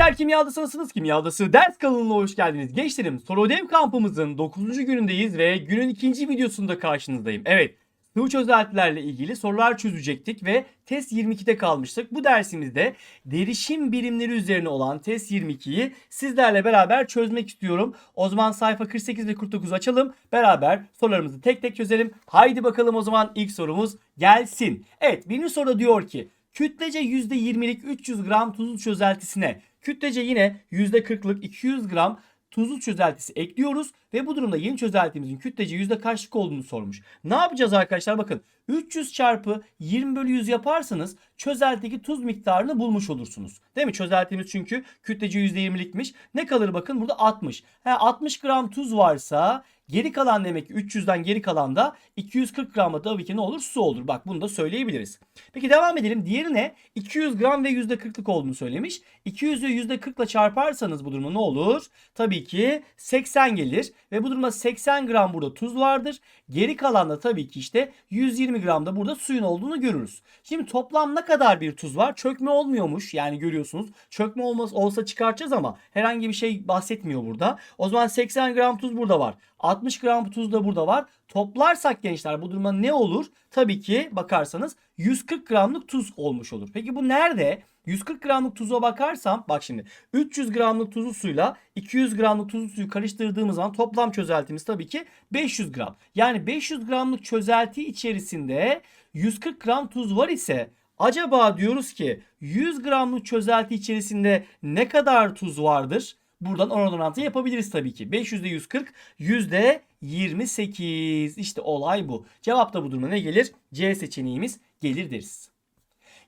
Gençler kimyadasınız kimyadası ders kanalına hoş geldiniz. Gençlerim soru ödev kampımızın 9. günündeyiz ve günün ikinci videosunda karşınızdayım. Evet sıvı çözeltilerle ilgili sorular çözecektik ve test 22'de kalmıştık. Bu dersimizde derişim birimleri üzerine olan test 22'yi sizlerle beraber çözmek istiyorum. O zaman sayfa 48 ve 49 açalım. Beraber sorularımızı tek tek çözelim. Haydi bakalım o zaman ilk sorumuz gelsin. Evet birinci soruda diyor ki kütlece %20'lik 300 gram tuzlu çözeltisine kütlece yine %40'lık 200 gram tuzlu çözeltisi ekliyoruz ve bu durumda yeni çözeltimizin kütlece yüzde kaçlık olduğunu sormuş. Ne yapacağız arkadaşlar? Bakın 300 çarpı 20 bölü 100 yaparsanız çözeltideki tuz miktarını bulmuş olursunuz. Değil mi? Çözeltimiz çünkü kütlece %20'likmiş. Ne kalır bakın burada 60. He, 60 gram tuz varsa geri kalan demek ki 300'den geri kalan da 240 gram da tabii ki ne olur? Su olur. Bak bunu da söyleyebiliriz. Peki devam edelim. Diğerine 200 gram ve %40'lık olduğunu söylemiş. 200'ü %40 ile çarparsanız bu durumda ne olur? Tabii ki 80 gelir. Ve bu durumda 80 gram burada tuz vardır. Geri kalan da tabii ki işte 120 gram da burada suyun olduğunu görürüz. Şimdi toplam ne kadar bir tuz var? Çökme olmuyormuş. Yani görüyorsunuz. Çökme olmaz olsa çıkartacağız ama herhangi bir şey bahsetmiyor burada. O zaman 80 gram tuz burada var. 60 gram tuz da burada var. Toplarsak gençler bu durumda ne olur? Tabii ki bakarsanız 140 gramlık tuz olmuş olur. Peki bu nerede? 140 gramlık tuza bakarsam bak şimdi 300 gramlık tuzlu suyla 200 gramlık tuzlu suyu karıştırdığımız zaman toplam çözeltimiz tabii ki 500 gram. Yani 500 gramlık çözelti içerisinde 140 gram tuz var ise acaba diyoruz ki 100 gramlık çözelti içerisinde ne kadar tuz vardır? Buradan oran orantı yapabiliriz tabii ki. 500'de 140, yüzde 28. İşte olay bu. Cevap da bu duruma ne gelir? C seçeneğimiz gelir deriz.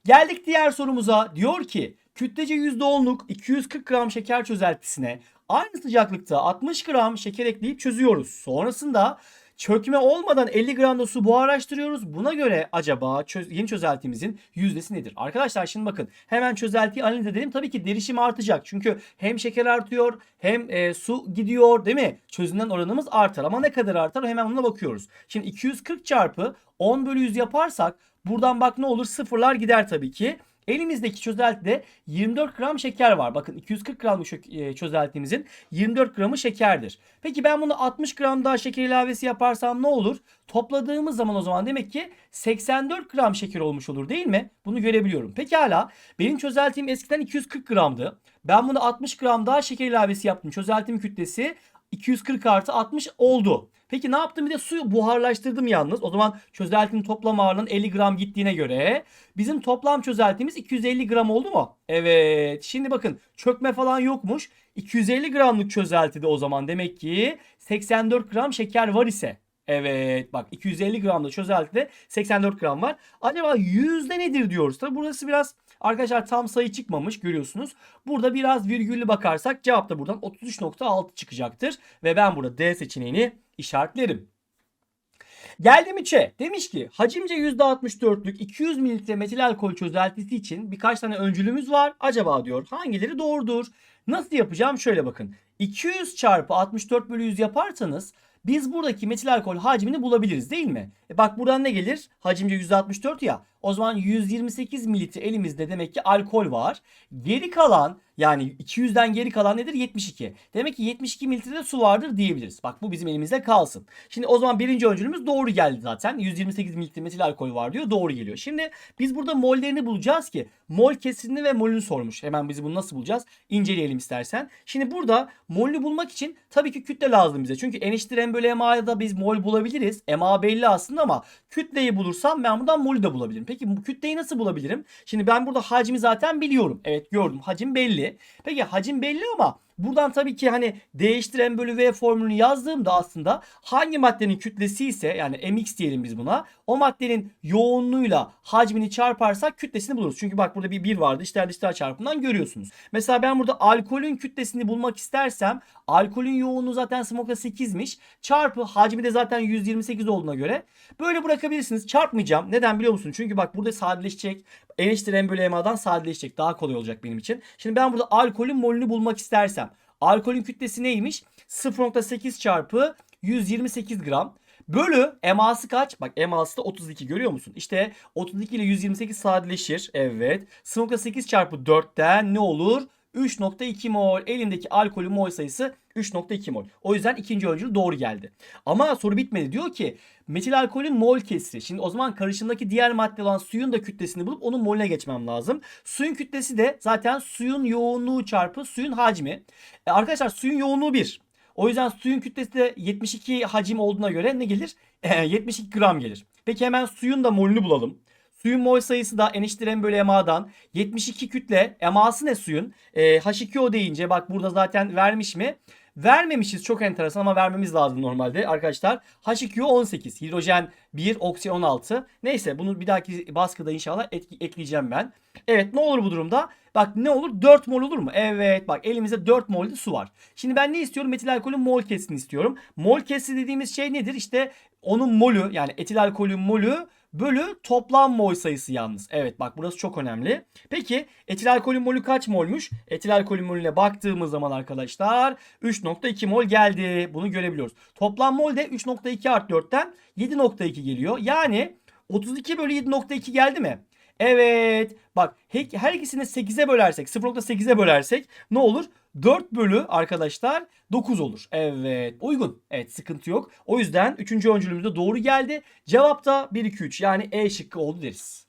Geldik diğer sorumuza. Diyor ki kütlece %10'luk 240 gram şeker çözeltisine aynı sıcaklıkta 60 gram şeker ekleyip çözüyoruz. Sonrasında çökme olmadan 50 gram da su buharlaştırıyoruz. Buna göre acaba çöz, yeni çözeltimizin yüzdesi nedir? Arkadaşlar şimdi bakın hemen çözeltiyi analiz edelim. Tabii ki derişim artacak. Çünkü hem şeker artıyor hem e, su gidiyor değil mi? Çözünen oranımız artar. Ama ne kadar artar hemen ona bakıyoruz. Şimdi 240 çarpı 10 bölü 100 yaparsak buradan bak ne olur sıfırlar gider tabii ki. Elimizdeki çözeltide 24 gram şeker var. Bakın 240 gramlık e, çözeltimizin 24 gramı şekerdir. Peki ben bunu 60 gram daha şeker ilavesi yaparsam ne olur? Topladığımız zaman o zaman demek ki 84 gram şeker olmuş olur değil mi? Bunu görebiliyorum. Pekala benim çözeltim eskiden 240 gramdı. Ben bunu 60 gram daha şeker ilavesi yaptım. Çözeltim kütlesi 240 artı 60 oldu. Peki ne yaptım? Bir de suyu buharlaştırdım yalnız. O zaman çözeltinin toplam ağırlığının 50 gram gittiğine göre bizim toplam çözeltimiz 250 gram oldu mu? Evet. Şimdi bakın çökme falan yokmuş. 250 gramlık çözeltide o zaman demek ki 84 gram şeker var ise Evet bak 250 gramda çözeltide 84 gram var. Acaba yüzde nedir diyoruz. Tabi burası biraz arkadaşlar tam sayı çıkmamış görüyorsunuz. Burada biraz virgüllü bakarsak cevap da buradan 33.6 çıkacaktır. Ve ben burada D seçeneğini işaretlerim. Geldim 3'e. Demiş ki hacimce %64'lük 200 mililitre metil alkol çözeltisi için birkaç tane öncülümüz var. Acaba diyor hangileri doğrudur? Nasıl yapacağım? Şöyle bakın. 200 çarpı 64 bölü 100 yaparsanız biz buradaki metil alkol hacmini bulabiliriz değil mi? E bak buradan ne gelir? Hacimce %64 ya. O zaman 128 mililitre elimizde demek ki alkol var. Geri kalan yani 200'den geri kalan nedir? 72. Demek ki 72 mililitre de su vardır diyebiliriz. Bak bu bizim elimizde kalsın. Şimdi o zaman birinci öncülümüz doğru geldi zaten. 128 mililitre metil alkol var diyor. Doğru geliyor. Şimdi biz burada mollerini bulacağız ki mol kesrini ve molünü sormuş. Hemen biz bunu nasıl bulacağız? İnceleyelim istersen. Şimdi burada molünü bulmak için tabii ki kütle lazım bize. Çünkü en eşittir en bölü MA'ya da biz mol bulabiliriz. MA belli aslında ama kütleyi bulursam ben buradan molü de bulabilirim. Peki bu kütleyi nasıl bulabilirim? Şimdi ben burada hacmi zaten biliyorum. Evet gördüm. Hacim belli. Peki hacim belli ama buradan tabii ki hani değiştiren bölü V formülünü yazdığımda aslında hangi maddenin kütlesi ise yani mx diyelim biz buna. O maddenin yoğunluğuyla hacmini çarparsak kütlesini buluruz. Çünkü bak burada bir 1 vardı. İçler dışlar çarpımından görüyorsunuz. Mesela ben burada alkolün kütlesini bulmak istersem alkolün yoğunluğu zaten smoka 8'miş. Çarpı hacmi de zaten 128 olduğuna göre böyle bırakabilirsiniz. Çarpmayacağım. Neden biliyor musun? Çünkü bak burada sadeleşecek. En eşittir en bölü MA'dan sadeleşecek. Daha kolay olacak benim için. Şimdi ben burada alkolün molünü bulmak istersem. Alkolün kütlesi neymiş? 0.8 çarpı 128 gram. Bölü eması kaç? Bak eması da 32 görüyor musun? İşte 32 ile 128 sadeleşir. Evet. 0.8 çarpı 4'ten ne olur? 3.2 mol. Elimdeki alkolün mol sayısı 3.2 mol. O yüzden ikinci öncül doğru geldi. Ama soru bitmedi. Diyor ki metil alkolün mol kesri. Şimdi o zaman karışımdaki diğer madde olan suyun da kütlesini bulup onun molüne geçmem lazım. Suyun kütlesi de zaten suyun yoğunluğu çarpı suyun hacmi. E arkadaşlar suyun yoğunluğu 1. O yüzden suyun kütlesi de 72 hacim olduğuna göre ne gelir? E, 72 gram gelir. Peki hemen suyun da molünü bulalım. Suyun mol sayısı da n eşittir m bölü MA'dan 72 kütle. MA'sı ne suyun? E, H2O deyince bak burada zaten vermiş mi? Vermemişiz çok enteresan ama vermemiz lazım normalde arkadaşlar. H2O 18, hidrojen 1, oksijen 16. Neyse bunu bir dahaki baskıda inşallah etki, ekleyeceğim ben. Evet ne olur bu durumda? Bak ne olur? 4 mol olur mu? Evet bak elimizde 4 mol su var. Şimdi ben ne istiyorum? Metil alkolün mol kesini istiyorum. Mol kesi dediğimiz şey nedir? İşte onun molü yani etil alkolün molü bölü toplam mol sayısı yalnız. Evet bak burası çok önemli. Peki etil alkolün molü kaç molmuş? Etil alkolün molüne baktığımız zaman arkadaşlar 3.2 mol geldi. Bunu görebiliyoruz. Toplam mol de 3.2 artı 4'ten 7.2 geliyor. Yani 32 bölü 7.2 geldi mi? Evet. Bak her ikisini 8'e bölersek 0.8'e bölersek ne olur? 4 bölü arkadaşlar 9 olur. Evet uygun. Evet sıkıntı yok. O yüzden 3. öncülümüz de doğru geldi. Cevap da 1 2 3 yani E şıkkı oldu deriz.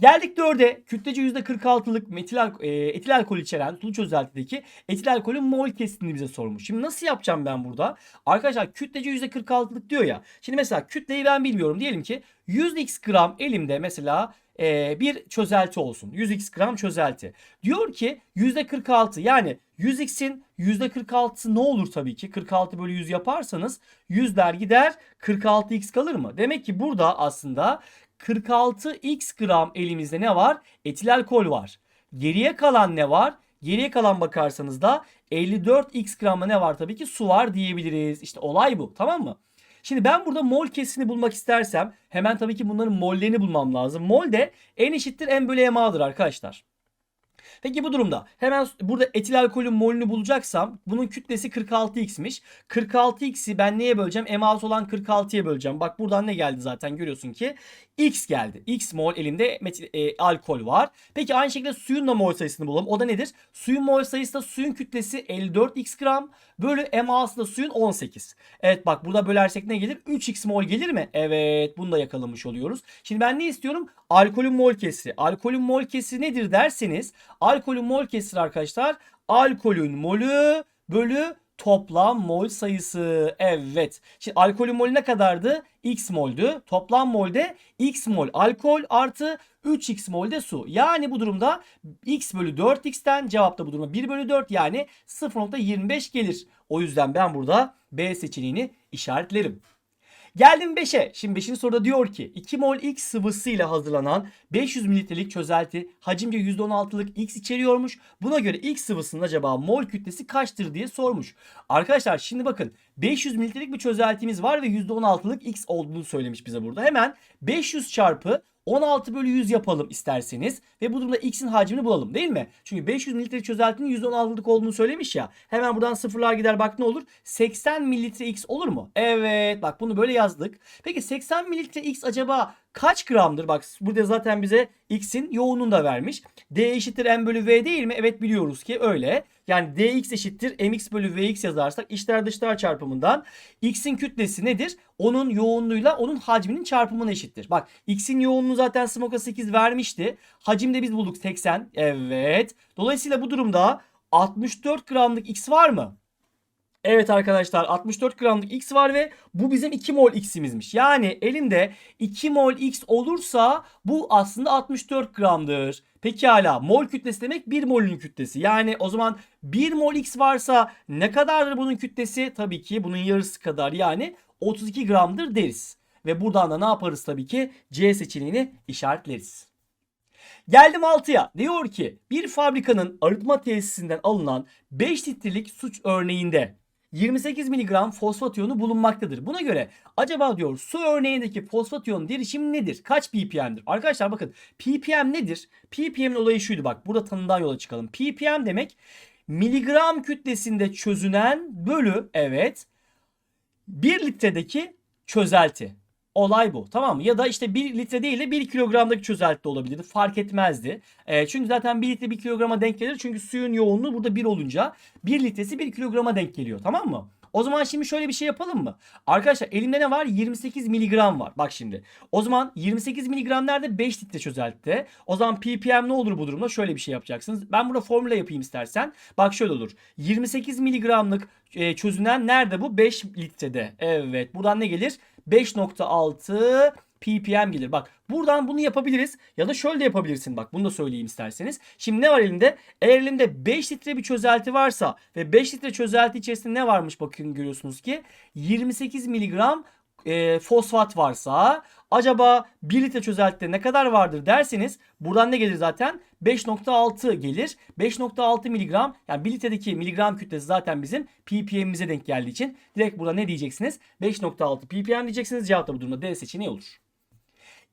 Geldik 4'e. Kütlece %46'lık metil e, etil alkol içeren sulu çözeltideki etil alkolün mol kesitini bize sormuş. Şimdi nasıl yapacağım ben burada? Arkadaşlar kütlece %46'lık diyor ya. Şimdi mesela kütleyi ben bilmiyorum. Diyelim ki 100x gram elimde mesela e, bir çözelti olsun. 100x gram çözelti. Diyor ki %46 yani 100x'in %46'sı ne olur tabii ki? 46 bölü 100 yaparsanız 100 der gider 46x kalır mı? Demek ki burada aslında 46x gram elimizde ne var? Etil alkol var. Geriye kalan ne var? Geriye kalan bakarsanız da 54x gramı ne var tabii ki su var diyebiliriz. İşte olay bu tamam mı? Şimdi ben burada mol kesini bulmak istersem hemen tabii ki bunların mollerini bulmam lazım. Mol de n eşittir m bölü MA'dır arkadaşlar. Peki bu durumda hemen burada etil alkolün molünü bulacaksam bunun kütlesi 46x'miş. 46x'i ben neye böleceğim? MA'sı olan 46'ya böleceğim. Bak buradan ne geldi zaten görüyorsun ki x geldi. x mol elimde metil, e, alkol var. Peki aynı şekilde suyun da mol sayısını bulalım. O da nedir? Suyun mol sayısı da suyun kütlesi 54x gram bölü MA'sı da suyun 18. Evet bak burada bölersek ne gelir? 3x mol gelir mi? Evet bunu da yakalamış oluyoruz. Şimdi ben ne istiyorum? Alkolün mol kesri. Alkolün mol kesri nedir derseniz alkolün mol kesri arkadaşlar alkolün molü bölü toplam mol sayısı. Evet. Şimdi alkolün molü ne kadardı? X moldü. Toplam molde X mol alkol artı 3X molde su. Yani bu durumda X bölü 4X'ten cevap da bu durumda 1 bölü 4 yani 0.25 gelir. O yüzden ben burada B seçeneğini işaretlerim. Geldim 5'e. Şimdi 5. soruda diyor ki 2 mol X sıvısıyla hazırlanan 500 mililitrelik çözelti hacimce %16'lık X içeriyormuş. Buna göre X sıvısının acaba mol kütlesi kaçtır diye sormuş. Arkadaşlar şimdi bakın 500 mililitrelik bir çözeltimiz var ve %16'lık X olduğunu söylemiş bize burada. Hemen 500 çarpı 16 bölü 100 yapalım isterseniz ve bu durumda x'in hacmini bulalım değil mi? Çünkü 500 mililitre çözeltinin %16'lık olduğunu söylemiş ya. Hemen buradan sıfırlar gider bak ne olur? 80 mililitre x olur mu? Evet bak bunu böyle yazdık. Peki 80 mililitre x acaba kaç gramdır? Bak burada zaten bize x'in yoğunluğunu da vermiş. D eşittir m bölü v değil mi? Evet biliyoruz ki öyle. Yani dx eşittir mx bölü vx yazarsak içler dışlar çarpımından x'in kütlesi nedir? Onun yoğunluğuyla onun hacminin çarpımına eşittir. Bak x'in yoğunluğu zaten smoka 8 vermişti. Hacimde biz bulduk 80. Evet. Dolayısıyla bu durumda 64 gramlık x var mı? Evet arkadaşlar 64 gramlık x var ve bu bizim 2 mol x'imizmiş. Yani elimde 2 mol x olursa bu aslında 64 gramdır. Pekala mol kütlesi demek 1 molün kütlesi. Yani o zaman 1 mol x varsa ne kadardır bunun kütlesi? Tabii ki bunun yarısı kadar yani 32 gramdır deriz. Ve buradan da ne yaparız tabii ki? C seçeneğini işaretleriz. Geldim 6'ya. Diyor ki bir fabrikanın arıtma tesisinden alınan 5 litrelik suç örneğinde 28 mg fosfat iyonu bulunmaktadır. Buna göre acaba diyor su örneğindeki fosfat iyon derişim nedir? Kaç ppm'dir? Arkadaşlar bakın ppm nedir? ppm'in olayı şuydu bak burada tanımdan yola çıkalım. ppm demek miligram kütlesinde çözünen bölü evet 1 litredeki çözelti. Olay bu tamam mı? Ya da işte 1 litre değil de 1 kilogramdaki çözelti de olabilirdi. Fark etmezdi. E, çünkü zaten 1 litre 1 kilograma denk gelir. Çünkü suyun yoğunluğu burada 1 olunca 1 litresi 1 kilograma denk geliyor tamam mı? O zaman şimdi şöyle bir şey yapalım mı? Arkadaşlar elimde ne var? 28 miligram var. Bak şimdi. O zaman 28 miligram nerede? 5 litre çözeltide. O zaman ppm ne olur bu durumda? Şöyle bir şey yapacaksınız. Ben burada formüle yapayım istersen. Bak şöyle olur. 28 miligramlık e, çözünen nerede bu? 5 litrede. Evet. Buradan ne gelir? 5.6 ppm gelir. Bak buradan bunu yapabiliriz. Ya da şöyle de yapabilirsin. Bak bunu da söyleyeyim isterseniz. Şimdi ne var elimde? Eğer elimde 5 litre bir çözelti varsa ve 5 litre çözelti içerisinde ne varmış bakın görüyorsunuz ki 28 miligram e, fosfat varsa acaba 1 litre çözeltide ne kadar vardır derseniz buradan ne gelir zaten? 5.6 gelir. 5.6 miligram yani 1 litredeki miligram kütlesi zaten bizim ppm'imize denk geldiği için direkt burada ne diyeceksiniz? 5.6 ppm diyeceksiniz. Cevap da bu durumda D seçeneği olur.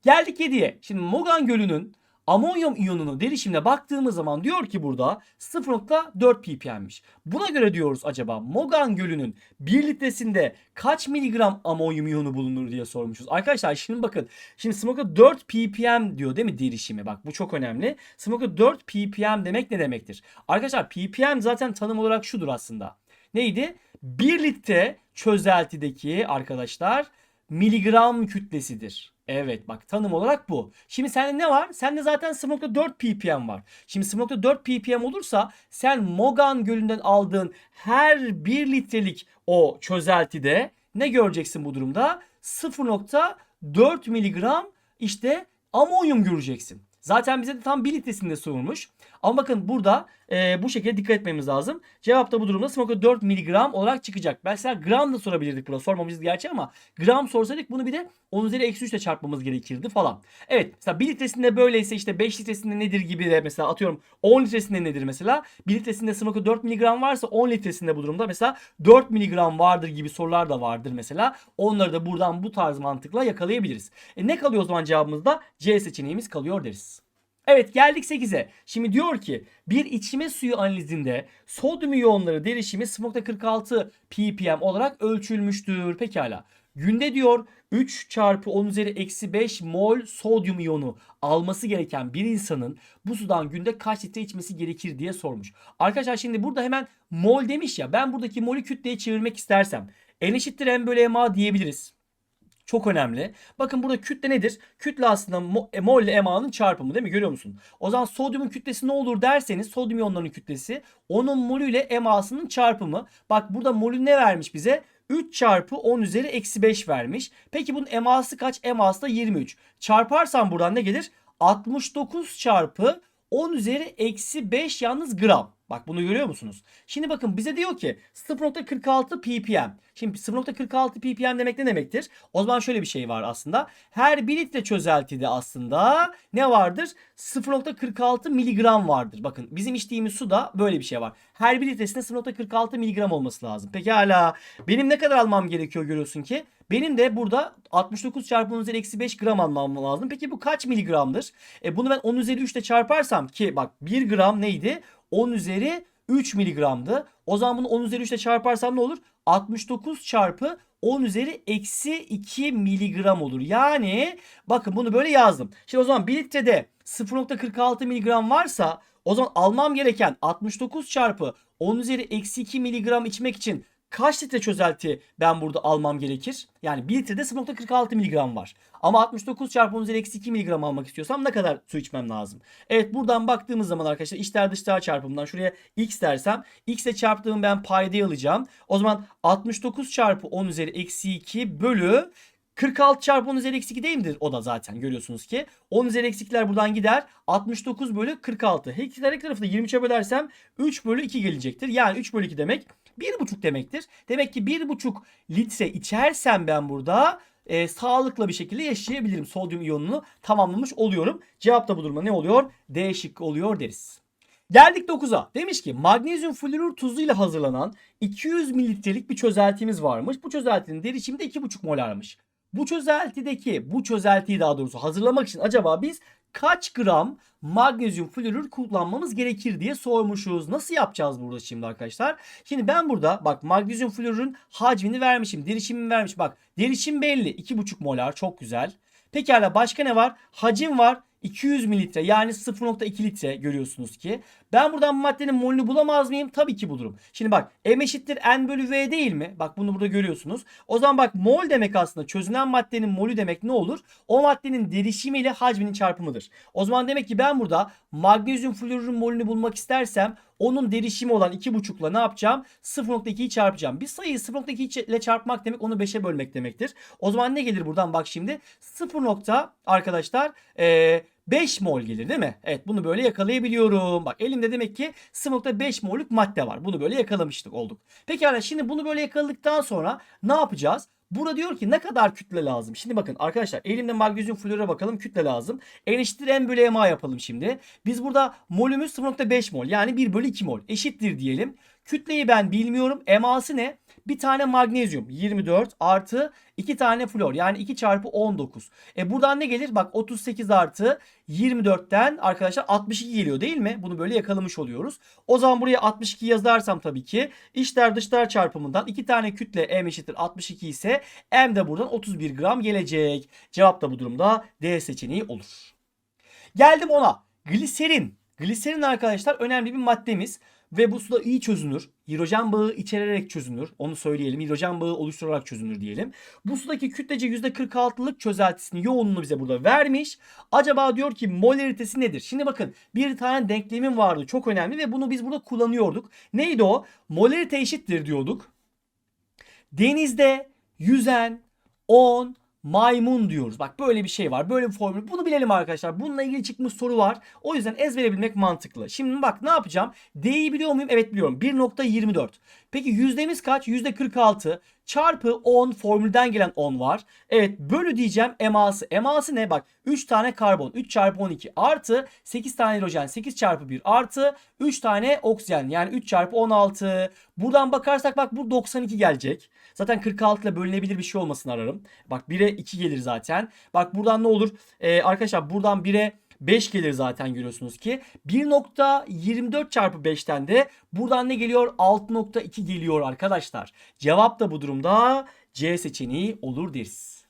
Geldik 7'ye. Şimdi Mogan Gölü'nün amonyum iyonunu derişimine baktığımız zaman diyor ki burada 0.4 ppm'miş. Buna göre diyoruz acaba Mogan Gölü'nün 1 litresinde kaç miligram amonyum iyonu bulunur diye sormuşuz. Arkadaşlar şimdi bakın. Şimdi 0.4 ppm diyor değil mi derişimi? Bak bu çok önemli. 0.4 ppm demek ne demektir? Arkadaşlar ppm zaten tanım olarak şudur aslında. Neydi? 1 litre çözeltideki arkadaşlar miligram kütlesidir. Evet bak tanım olarak bu. Şimdi sende ne var? Sende zaten 0.4 ppm var. Şimdi 0.4 ppm olursa sen Mogan Gölü'nden aldığın her 1 litrelik o çözeltide ne göreceksin bu durumda? 0.4 miligram işte amonyum göreceksin. Zaten bize de tam 1 litresinde sorulmuş. Ama bakın burada e, bu şekilde dikkat etmemiz lazım. Cevap da bu durumda 0.4 miligram olarak çıkacak. Mesela gram da sorabilirdik burada. Sormamız gerçi ama gram sorsaydık bunu bir de 10 üzeri eksi 3 ile çarpmamız gerekirdi falan. Evet mesela 1 litresinde böyleyse işte 5 litresinde nedir gibi de mesela atıyorum 10 litresinde nedir mesela. 1 litresinde 0.4 miligram varsa 10 litresinde bu durumda mesela 4 miligram vardır gibi sorular da vardır mesela. Onları da buradan bu tarz mantıkla yakalayabiliriz. E ne kalıyor o zaman cevabımızda? C seçeneğimiz kalıyor deriz. Evet geldik 8'e. Şimdi diyor ki bir içme suyu analizinde sodyum iyonları derişimi 0.46 ppm olarak ölçülmüştür. Pekala. Günde diyor 3 çarpı 10 üzeri eksi 5 mol sodyum iyonu alması gereken bir insanın bu sudan günde kaç litre içmesi gerekir diye sormuş. Arkadaşlar şimdi burada hemen mol demiş ya ben buradaki molü kütleye çevirmek istersem n eşittir m bölü ma diyebiliriz. Çok önemli. Bakın burada kütle nedir? Kütle aslında e, mol ile MA'nın çarpımı değil mi? Görüyor musun? O zaman sodyumun kütlesi ne olur derseniz sodyum iyonlarının kütlesi onun molü ile MA'sının çarpımı. Bak burada molü ne vermiş bize? 3 çarpı 10 üzeri eksi 5 vermiş. Peki bunun MA'sı kaç? MA'sı da 23. Çarparsam buradan ne gelir? 69 çarpı 10 üzeri eksi 5 yalnız gram. Bak bunu görüyor musunuz? Şimdi bakın bize diyor ki 0.46 ppm. Şimdi 0.46 ppm demek ne demektir? O zaman şöyle bir şey var aslında. Her 1 litre çözeltide aslında ne vardır? 0.46 miligram vardır. Bakın bizim içtiğimiz suda böyle bir şey var. Her 1 litresinde 0.46 miligram olması lazım. Pekala. Benim ne kadar almam gerekiyor görüyorsun ki? Benim de burada 69 çarpı 10 üzeri eksi 5 gram almam lazım. Peki bu kaç miligramdır? E bunu ben 10 üzeri 3 ile çarparsam ki bak 1 gram neydi? 10 üzeri 3 miligramdı. O zaman bunu 10 üzeri 3 ile çarparsam ne olur? 69 çarpı 10 üzeri eksi 2 miligram olur. Yani bakın bunu böyle yazdım. Şimdi o zaman 1 litrede 0.46 miligram varsa o zaman almam gereken 69 çarpı 10 üzeri eksi 2 miligram içmek için kaç litre çözelti ben burada almam gerekir? Yani 1 litrede 0.46 miligram var. Ama 69 çarpı 10 üzeri eksi 2 miligram almak istiyorsam ne kadar su içmem lazım? Evet buradan baktığımız zaman arkadaşlar içler dışlar çarpımından şuraya x dersem x ile çarptığım ben paydayı alacağım. O zaman 69 çarpı 10 üzeri eksi 2 bölü 46 çarpı 10 üzeri eksi 2 değil midir? O da zaten görüyorsunuz ki. 10 üzeri eksikler buradan gider. 69 bölü 46. Her iki tarafı da 23'e bölersem 3 bölü 2 gelecektir. Yani 3 bölü 2 demek 1,5 demektir. Demek ki 1,5 litre içersem ben burada e, sağlıklı bir şekilde yaşayabilirim. Sodyum iyonunu tamamlamış oluyorum. Cevap da bu durumda ne oluyor? D şıkkı oluyor deriz. Geldik 9'a. Demiş ki magnezyum florür tuzuyla hazırlanan 200 mililitrelik bir çözeltimiz varmış. Bu çözeltinin derişimi de 2,5 molarmış. Bu çözeltideki bu çözeltiyi daha doğrusu hazırlamak için acaba biz kaç gram magnezyum florür kullanmamız gerekir diye sormuşuz. Nasıl yapacağız burada şimdi arkadaşlar? Şimdi ben burada bak magnezyum florürün hacmini vermişim. Derişimini vermiş. Bak derişim belli. 2,5 molar çok güzel. Pekala başka ne var? Hacim var. 200 mililitre yani 0.2 litre görüyorsunuz ki. Ben buradan maddenin molünü bulamaz mıyım? Tabii ki bulurum. Şimdi bak M eşittir N bölü V değil mi? Bak bunu burada görüyorsunuz. O zaman bak mol demek aslında çözünen maddenin molü demek ne olur? O maddenin derişimi ile hacminin çarpımıdır. O zaman demek ki ben burada magnezyum florürün molünü bulmak istersem onun derişimi olan 2,5 ile ne yapacağım? 0.2'yi çarpacağım. Bir sayıyı 0.2 ile çarpmak demek onu 5'e bölmek demektir. O zaman ne gelir buradan bak şimdi? 0. nokta arkadaşlar ee, 5 mol gelir değil mi? Evet bunu böyle yakalayabiliyorum. Bak elimde demek ki 0.5 mollük madde var. Bunu böyle yakalamıştık olduk. Pekala şimdi bunu böyle yakaladıktan sonra ne yapacağız? Burada diyor ki ne kadar kütle lazım? Şimdi bakın arkadaşlar elimde magnezyum flor'a bakalım kütle lazım. N eşittir bölü MA yapalım şimdi. Biz burada molümüz 0.5 mol yani 1 bölü 2 mol eşittir diyelim. Kütleyi ben bilmiyorum. MA'sı ne? Bir tane magnezyum 24 artı 2 tane flor yani 2 çarpı 19. E buradan ne gelir? Bak 38 artı 24'ten arkadaşlar 62 geliyor değil mi? Bunu böyle yakalamış oluyoruz. O zaman buraya 62 yazarsam tabii ki içler dışlar çarpımından 2 tane kütle M eşittir 62 ise M de buradan 31 gram gelecek. Cevap da bu durumda D seçeneği olur. Geldim ona. Gliserin. Gliserin arkadaşlar önemli bir maddemiz. Ve bu suda iyi çözünür. Hidrojen bağı içererek çözünür. Onu söyleyelim. Hidrojen bağı oluşturarak çözünür diyelim. Bu sudaki kütlece %46'lık çözeltisinin yoğunluğunu bize burada vermiş. Acaba diyor ki molaritesi nedir? Şimdi bakın bir tane denklemim vardı. Çok önemli ve bunu biz burada kullanıyorduk. Neydi o? Molarite eşittir diyorduk. Denizde yüzen 10 maymun diyoruz. Bak böyle bir şey var. Böyle bir formül. Bunu bilelim arkadaşlar. Bununla ilgili çıkmış soru var. O yüzden ezbere bilmek mantıklı. Şimdi bak ne yapacağım? D'yi biliyor muyum? Evet biliyorum. 1.24. Peki yüzdemiz kaç? %46 çarpı 10 formülden gelen 10 var. Evet bölü diyeceğim eması. Eması ne? Bak 3 tane karbon 3 çarpı 12 artı 8 tane hidrojen 8 çarpı 1 artı 3 tane oksijen yani 3 çarpı 16. Buradan bakarsak bak bu 92 gelecek. Zaten 46 ile bölünebilir bir şey olmasını ararım. Bak 1'e 2 gelir zaten. Bak buradan ne olur? Ee, arkadaşlar buradan 1'e 5 gelir zaten görüyorsunuz ki. 1.24 çarpı 5'ten de buradan ne geliyor? 6.2 geliyor arkadaşlar. Cevap da bu durumda C seçeneği olur deriz.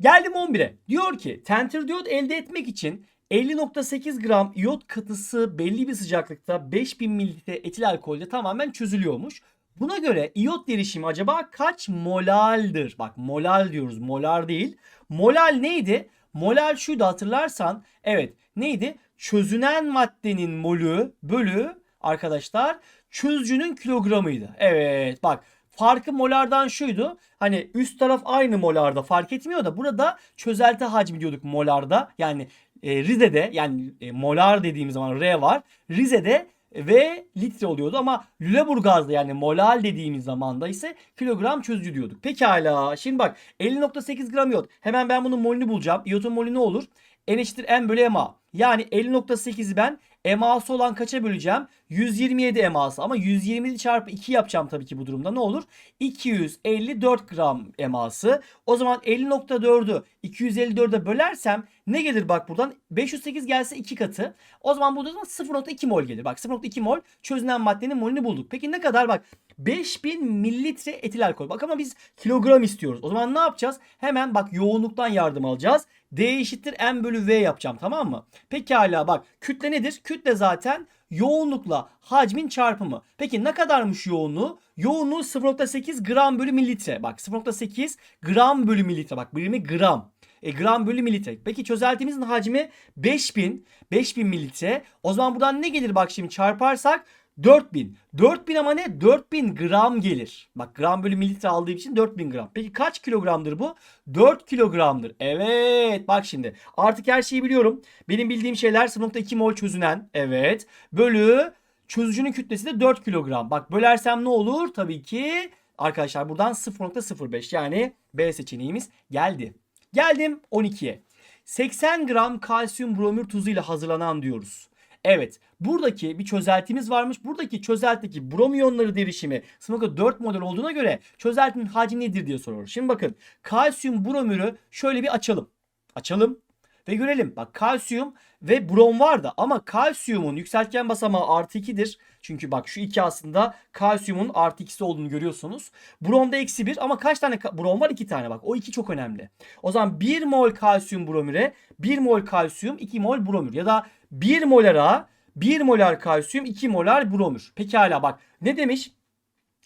Geldim 11'e. Diyor ki tenter diyot elde etmek için 50.8 gram iyot katısı belli bir sıcaklıkta 5000 mililitre etil alkolde tamamen çözülüyormuş. Buna göre iyot derişimi acaba kaç molaldir? Bak molal diyoruz molar değil. Molal neydi? Molal şuydu hatırlarsan. Evet neydi? Çözünen maddenin molü bölü arkadaşlar çözücünün kilogramıydı. Evet bak farkı molardan şuydu. Hani üst taraf aynı molarda fark etmiyor da burada çözelti hacmi diyorduk molarda. Yani e, Rize'de yani e, molar dediğimiz zaman R var. Rize'de ve litre oluyordu ama Lüleburgaz'da yani molal dediğimiz zamanda ise kilogram çözücü diyorduk. Pekala şimdi bak 50.8 gram iyot. Hemen ben bunun molünü bulacağım. İyotun molü ne olur? N eşittir M bölü MA. Yani 50.8'i ben MA'sı olan kaça böleceğim? 127 MA'sı ama 127 çarpı 2 yapacağım tabii ki bu durumda ne olur? 254 gram MA'sı. O zaman 50.4'ü 254'e bölersem ne gelir bak buradan? 508 gelse 2 katı. O zaman burada 0.2 mol gelir. Bak 0.2 mol çözünen maddenin molünü bulduk. Peki ne kadar bak 5000 mililitre etil alkol. Bak ama biz kilogram istiyoruz. O zaman ne yapacağız? Hemen bak yoğunluktan yardım alacağız. D eşittir M bölü V yapacağım tamam mı? Pekala bak kütle nedir? Kütle zaten yoğunlukla hacmin çarpımı. Peki ne kadarmış yoğunluğu? Yoğunluğu 0.8 gram bölü mililitre. Bak 0.8 gram bölü mililitre. Bak birimi gram. E, gram bölü mililitre. Peki çözeltimizin hacmi 5000. 5000 mililitre. O zaman buradan ne gelir bak şimdi çarparsak 4000. 4000 ama ne? 4000 gram gelir. Bak gram bölü mililitre aldığım için 4000 gram. Peki kaç kilogramdır bu? 4 kilogramdır. Evet bak şimdi artık her şeyi biliyorum. Benim bildiğim şeyler 0.2 mol çözünen. Evet. Bölü çözücünün kütlesi de 4 kilogram. Bak bölersem ne olur? Tabii ki arkadaşlar buradan 0.05 yani B seçeneğimiz geldi. Geldim 12'ye. 80 gram kalsiyum bromür tuzu ile hazırlanan diyoruz. Evet buradaki bir çözeltimiz varmış. Buradaki çözeltideki bromiyonları derişimi smoka 4 model olduğuna göre çözeltinin hacmi nedir diye soruyor. Şimdi bakın kalsiyum bromürü şöyle bir açalım. Açalım. Ve görelim. Bak kalsiyum ve brom vardı ama kalsiyumun yükseltgen basamağı artı 2'dir. Çünkü bak şu iki aslında kalsiyumun artı 2'si olduğunu görüyorsunuz. Bromda eksi 1 ama kaç tane brom var? 2 tane bak. O 2 çok önemli. O zaman 1 mol kalsiyum bromüre 1 mol kalsiyum 2 mol bromür ya da 1 molara 1 molar kalsiyum 2 molar bromür. Pekala bak ne demiş?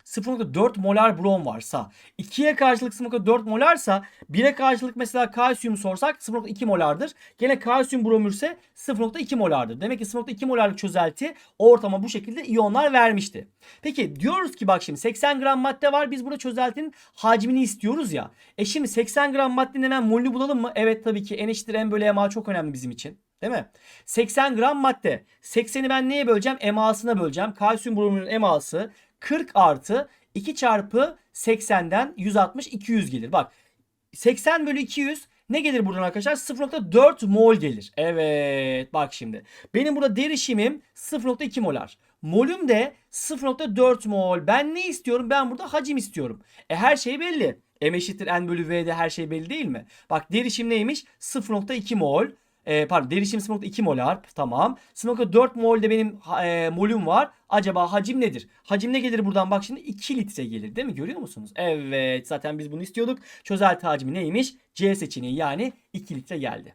0.4 molar brom varsa 2'ye karşılık 0.4 molarsa 1'e karşılık mesela kalsiyum sorsak 0.2 molardır. Gene kalsiyum bromürse 0.2 molardır. Demek ki 0.2 molarlık çözelti ortama bu şekilde iyonlar vermişti. Peki diyoruz ki bak şimdi 80 gram madde var. Biz burada çözeltinin hacmini istiyoruz ya. E şimdi 80 gram maddenin hemen molünü bulalım mı? Evet tabii ki N eşittir M bölü MA çok önemli bizim için. Değil mi? 80 gram madde. 80'i ben neye böleceğim? EMA'sına böleceğim. Kalsiyum bromürün EMA'sı 40 artı 2 çarpı 80'den 160 200 gelir. Bak 80 bölü 200 ne gelir buradan arkadaşlar? 0.4 mol gelir. Evet bak şimdi. Benim burada derişimim 0.2 molar. Molüm de 0.4 mol. Ben ne istiyorum? Ben burada hacim istiyorum. E her şey belli. M eşittir N bölü V'de her şey belli değil mi? Bak derişim neymiş? 0.2 mol. E, pardon derişim 0.2 molar tamam. 0.4 mol de benim e, molüm var. Acaba hacim nedir? Hacim ne gelir buradan bak şimdi 2 litre gelir değil mi? Görüyor musunuz? Evet zaten biz bunu istiyorduk. Çözelti hacmi neymiş? C seçeneği yani 2 litre geldi.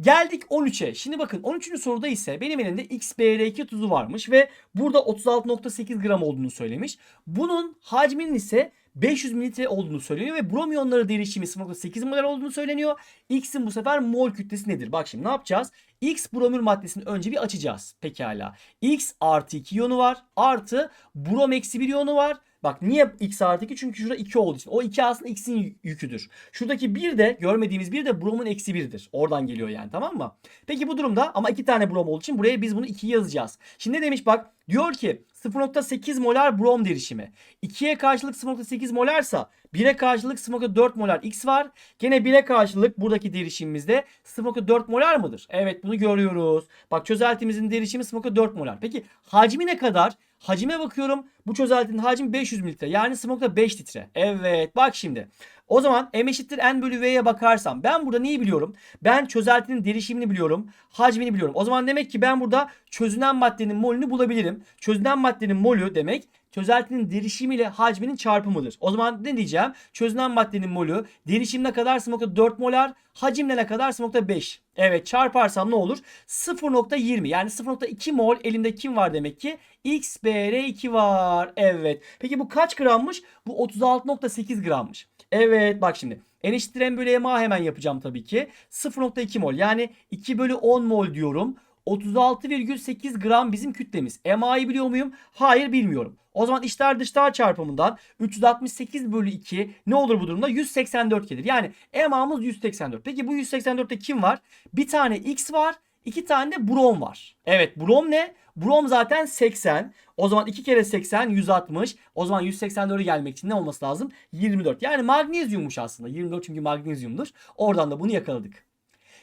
Geldik 13'e. Şimdi bakın 13. soruda ise benim elimde XBR2 tuzu varmış ve burada 36.8 gram olduğunu söylemiş. Bunun hacminin ise 500 mililitre olduğunu söyleniyor ve brom iyonları derişimi 0.8 molar olduğunu söyleniyor. X'in bu sefer mol kütlesi nedir? Bak şimdi ne yapacağız? X bromür maddesini önce bir açacağız. Pekala. X artı 2 iyonu var. Artı brom eksi 1 iyonu var. Bak niye x artı 2? Çünkü şurada 2 olduğu için. O 2 aslında x'in yüküdür. Şuradaki 1 de görmediğimiz 1 de bromun eksi 1'dir. Oradan geliyor yani tamam mı? Peki bu durumda ama 2 tane brom olduğu için buraya biz bunu 2 yazacağız. Şimdi ne demiş bak diyor ki 0.8 molar brom derişimi. 2'ye karşılık 0.8 molarsa 1'e karşılık 0.4 molar X var. Gene 1'e karşılık buradaki derişimimizde 0.4 molar mıdır? Evet bunu görüyoruz. Bak çözeltimizin derişimi 0.4 molar. Peki hacmi ne kadar? Hacime bakıyorum. Bu çözeltinin hacmi 500 mililitre. Yani 0.5 litre. Evet bak şimdi. O zaman M eşittir N bölü V'ye bakarsam ben burada neyi biliyorum? Ben çözeltinin derişimini biliyorum. Hacmini biliyorum. O zaman demek ki ben burada çözünen maddenin molünü bulabilirim. Çözünen maddenin molü demek çözeltinin derişimiyle hacminin çarpımıdır. O zaman ne diyeceğim? Çözünen maddenin molü derişim ne kadar? 0.4 molar. Hacimle ne kadar? 0.5. Evet çarparsam ne olur? 0.20 yani 0.2 mol elimde kim var demek ki? XBR2 var. Evet. Peki bu kaç grammış? Bu 36.8 grammış. Evet bak şimdi. N eşittir M bölü MA hemen yapacağım tabii ki. 0.2 mol yani 2 bölü 10 mol diyorum. 36,8 gram bizim kütlemiz. MA'yı biliyor muyum? Hayır bilmiyorum. O zaman içler dışlar çarpımından 368 bölü 2 ne olur bu durumda? 184 gelir. Yani MA'mız 184. Peki bu 184'te kim var? Bir tane X var. iki tane de brom var. Evet brom ne? Brom zaten 80. O zaman 2 kere 80 160. O zaman 184'e gelmek için ne olması lazım? 24. Yani magnezyummuş aslında. 24 çünkü magnezyumdur. Oradan da bunu yakaladık.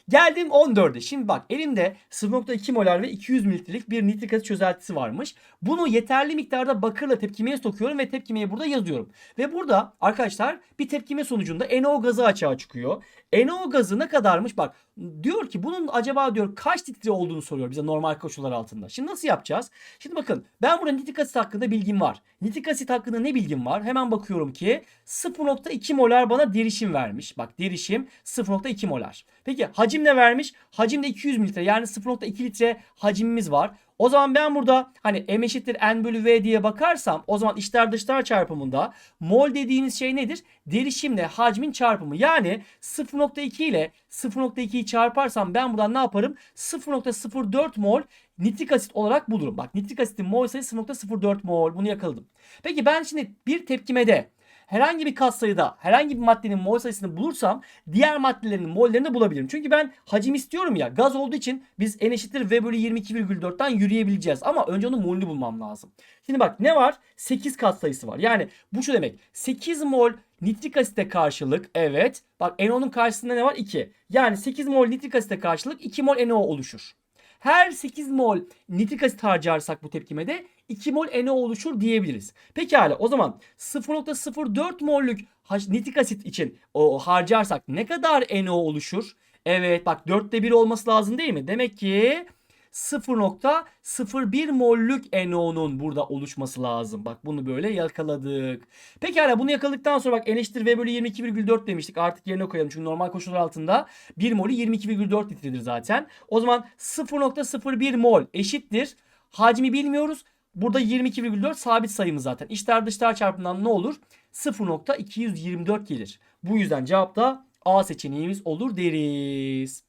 Geldim 14'e. Şimdi bak elimde 0.2 molar ve 200 mililitrelik bir nitrik asit çözeltisi varmış. Bunu yeterli miktarda bakırla tepkimeye sokuyorum ve tepkimeye burada yazıyorum. Ve burada arkadaşlar bir tepkime sonucunda NO gazı açığa çıkıyor. NO gazı ne kadarmış? Bak diyor ki bunun acaba diyor kaç litre olduğunu soruyor bize normal koşullar altında. Şimdi nasıl yapacağız? Şimdi bakın ben burada nitrik asit hakkında bilgim var. Nitrik asit hakkında ne bilgim var? Hemen bakıyorum ki 0.2 molar bana derişim vermiş. Bak derişim 0.2 molar. Peki hacim ne vermiş? Hacim de 200 mililitre yani 0.2 litre hacimimiz var. O zaman ben burada hani M eşittir N bölü V diye bakarsam o zaman içler dışlar çarpımında mol dediğimiz şey nedir? Derişimle hacmin çarpımı. Yani 0.2 ile 0.2'yi çarparsam ben buradan ne yaparım? 0.04 mol nitrik asit olarak bulurum. Bak nitrik asitin mol sayısı 0.04 mol. Bunu yakaladım. Peki ben şimdi bir tepkimede herhangi bir katsayıda herhangi bir maddenin mol sayısını bulursam diğer maddelerin mollerini de bulabilirim. Çünkü ben hacim istiyorum ya gaz olduğu için biz N eşittir V bölü 22,4'ten yürüyebileceğiz. Ama önce onun molünü bulmam lazım. Şimdi bak ne var? 8 katsayısı var. Yani bu şu demek. 8 mol nitrik asite karşılık evet. Bak NO'nun karşısında ne var? 2. Yani 8 mol nitrik asite karşılık 2 mol NO oluşur. Her 8 mol nitrik asit harcarsak bu tepkimede 2 mol NO oluşur diyebiliriz. Pekala o zaman 0.04 mollük nitrik asit için o harcarsak ne kadar NO oluşur? Evet bak 4'te 1 olması lazım değil mi? Demek ki 0.01 mollük NO'nun burada oluşması lazım. Bak bunu böyle yakaladık. Pekala bunu yakaladıktan sonra bak N eşittir V bölü 22,4 demiştik. Artık yerine koyalım. Çünkü normal koşullar altında 1 molü 22,4 litredir zaten. O zaman 0.01 mol eşittir. Hacmi bilmiyoruz. Burada 22,4 sabit sayımız zaten. İçler dışlar çarpımından ne olur? 0.224 gelir. Bu yüzden cevap da A seçeneğimiz olur deriz.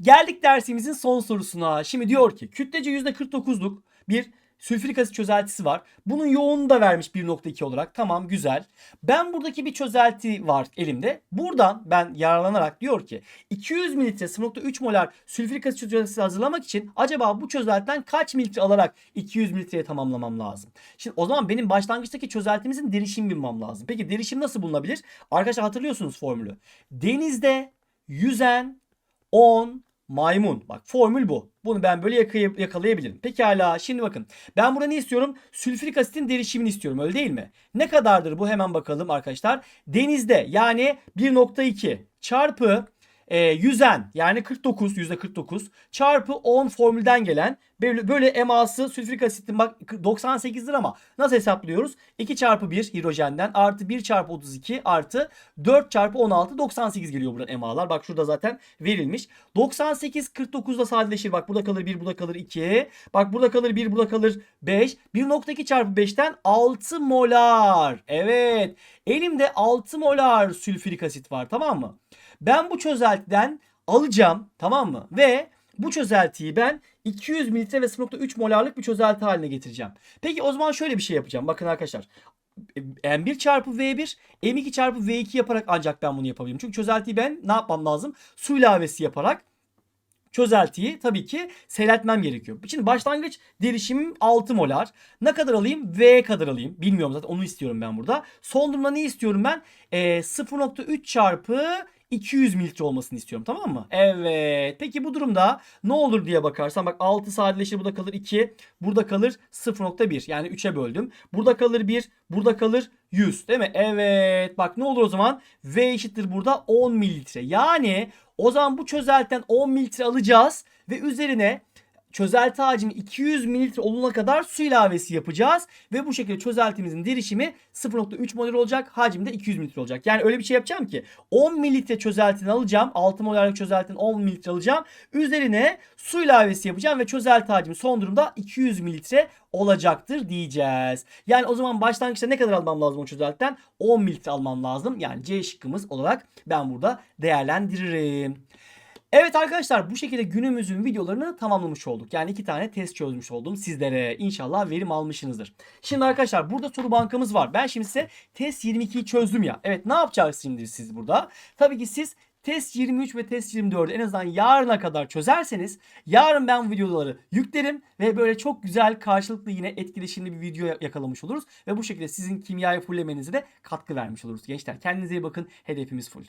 Geldik dersimizin son sorusuna. Şimdi diyor ki kütlece %49'luk bir sülfürik asit çözeltisi var. Bunun yoğunluğunu da vermiş 1.2 olarak. Tamam güzel. Ben buradaki bir çözelti var elimde. Buradan ben yararlanarak diyor ki 200 mililitre 0.3 molar sülfürik asit çözeltisi hazırlamak için acaba bu çözeltiden kaç mililitre alarak 200 mililitreye tamamlamam lazım? Şimdi o zaman benim başlangıçtaki çözeltimizin derişim bilmem lazım. Peki derişim nasıl bulunabilir? Arkadaşlar hatırlıyorsunuz formülü. Denizde yüzen 10 maymun. Bak formül bu. Bunu ben böyle yakalayabilirim. Pekala şimdi bakın. Ben burada ne istiyorum? Sülfürik asitin derişimini istiyorum öyle değil mi? Ne kadardır bu hemen bakalım arkadaşlar. Denizde yani 1.2 çarpı e, yüzen yani 49 %49 çarpı 10 formülden gelen böyle, böyle eması sülfürik asitin bak 98'dir ama nasıl hesaplıyoruz? 2 çarpı 1 hidrojenden artı 1 çarpı 32 artı 4 çarpı 16 98 geliyor buradan emalar. Bak şurada zaten verilmiş. 98 49'da sadeleşir. Bak burada kalır 1 burada kalır 2. Bak burada kalır 1 burada kalır 5. 1.2 çarpı 5'ten 6 molar. Evet. Elimde 6 molar sülfürik asit var tamam mı? Ben bu çözeltiden alacağım tamam mı? Ve bu çözeltiyi ben 200 mililitre ve 0.3 molarlık bir çözelti haline getireceğim. Peki o zaman şöyle bir şey yapacağım. Bakın arkadaşlar. M1 çarpı V1 M2 çarpı V2 yaparak ancak ben bunu yapabilirim. Çünkü çözeltiyi ben ne yapmam lazım? Su ilavesi yaparak çözeltiyi tabii ki seyreltmem gerekiyor. Şimdi başlangıç derişimim 6 molar. Ne kadar alayım? V kadar alayım. Bilmiyorum zaten onu istiyorum ben burada. Son durumda ne istiyorum ben? Ee, 0.3 çarpı 200 mililitre olmasını istiyorum tamam mı? Evet. Peki bu durumda ne olur diye bakarsan bak 6 sadeleşir burada kalır 2. Burada kalır 0.1 yani 3'e böldüm. Burada kalır 1. Burada kalır 100 değil mi? Evet. Bak ne olur o zaman? V eşittir burada 10 mililitre. Yani o zaman bu çözeltiden 10 mililitre alacağız ve üzerine çözelti hacmi 200 mililitre olana kadar su ilavesi yapacağız. Ve bu şekilde çözeltimizin derişimi 0.3 molar olacak. Hacmi de 200 mililitre olacak. Yani öyle bir şey yapacağım ki 10 mililitre çözeltini alacağım. 6 molarlık çözeltinin 10 mililitre alacağım. Üzerine su ilavesi yapacağım ve çözelti hacmi son durumda 200 mililitre olacaktır diyeceğiz. Yani o zaman başlangıçta ne kadar almam lazım o çözeltiden? 10 mililitre almam lazım. Yani C şıkkımız olarak ben burada değerlendiririm. Evet arkadaşlar bu şekilde günümüzün videolarını tamamlamış olduk. Yani iki tane test çözmüş oldum sizlere. İnşallah verim almışsınızdır. Şimdi arkadaşlar burada soru bankamız var. Ben şimdi size test 22'yi çözdüm ya. Evet ne yapacaksınız şimdi siz burada? Tabii ki siz test 23 ve test 24'ü en azından yarına kadar çözerseniz yarın ben bu videoları yüklerim ve böyle çok güzel karşılıklı yine etkileşimli bir video yakalamış oluruz ve bu şekilde sizin kimyayı fullemenize de katkı vermiş oluruz. Gençler kendinize iyi bakın. Hedefimiz full.